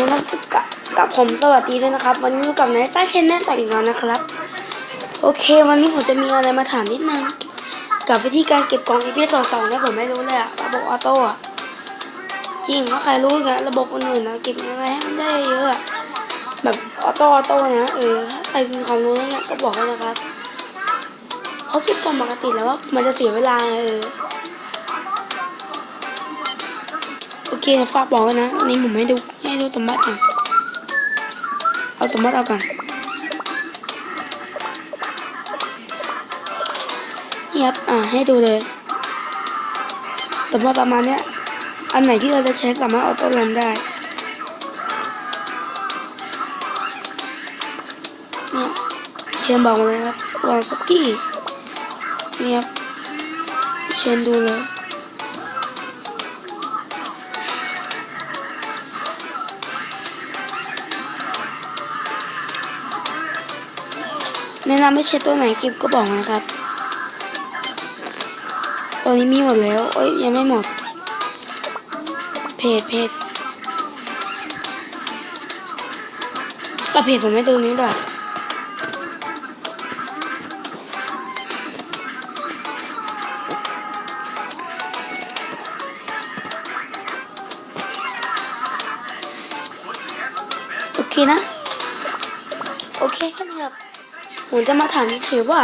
นะครับกับกับผมสวัสดีด้วยนะครับ วันนี้อยู่กับนายซ่าเชนแนลต่ออีกแล้วนะครับ โอเค วันนี้ผมจะมีอะไรมาถามนิดนึงกับวิธีการเก็บกล่อง e p สองสองเนี่ยผมไม่รู้เลยอะระบบออโต้อะจริงว่าใครรู้กันระบบอื่นๆนะเก็บยังไงให้มันได้เยอะแบบออโต้ออโต้นะเออถ้าใครมีความรู้เนี่ยก็บอกเลยนะครับเพราะเก็บกล่องปกติแล้วว่ามันจะเสียเวลาเออโอเคฝากบอกไว้นะวันนี้ผมให้ดู ให้ดูสมบัติก่อนเอาสมบัติเอาก่อนนี่ครับอ่าให้ดูเลยสมบัติประมาณเนี้ยอันไหนที่เราจะใช้สามารถออโต้รันได้เนี่ยเชนบอกมาเลยครับลองคุกกี้เนี่ครับเชนดูเลย แนะนำให้เช็ดตัวไหนกิฟก็บอกนะครับ ตอนนี้มีหมดแล้ว เอ้ยยังไม่หมด เพจเพจก็เพจผมไม่ตรงนี้ด้วยโอเคนะ โอเคแค่นี้ครับ ผมจะมาถามเฉยว่า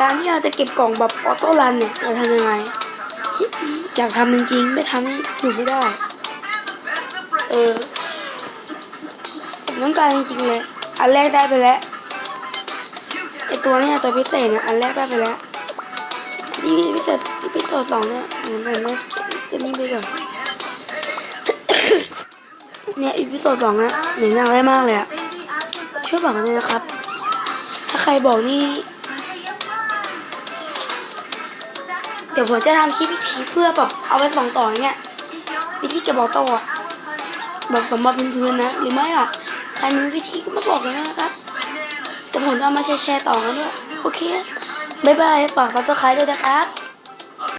การที่เราจะเก็บกล่องแบบออโต้รันเนี่ยเราทำยังไงอยากทำจริงๆไม่ทำนี่อยู่ไม่ได้ เออผมต้องการจริงๆเลยอันแรกได้ไปแล้วไอตัวเนี้ตัวพิเศษเนี่ยอันแรกได้ไปแล้วนี่พิเศษพิเศษสองเนี่ยเหมือนผมว่าจะนี่ไปก่อนเนี่ยอีพิโซดสองอะหนูอยากได้มากเลยอะช่วยบอกกันด้วยนะครับ ถ้าใครบอกนี่ เดี๋ยวผมจะทำคลิปวิธีเพื่อแบบเอาไปส่องต่อเนี่ยวิธีเก็บออโต้อบอกสมบัติพื้นๆนะ หรือไม่อะใครมีวิธีก็มาบอกกันนะครับเดี๋ยวผมจะเอามาแชร์ต่อกันด้วย โอเค บ๊ายบาย ฝากซับสไครต์ด้วยนะครับ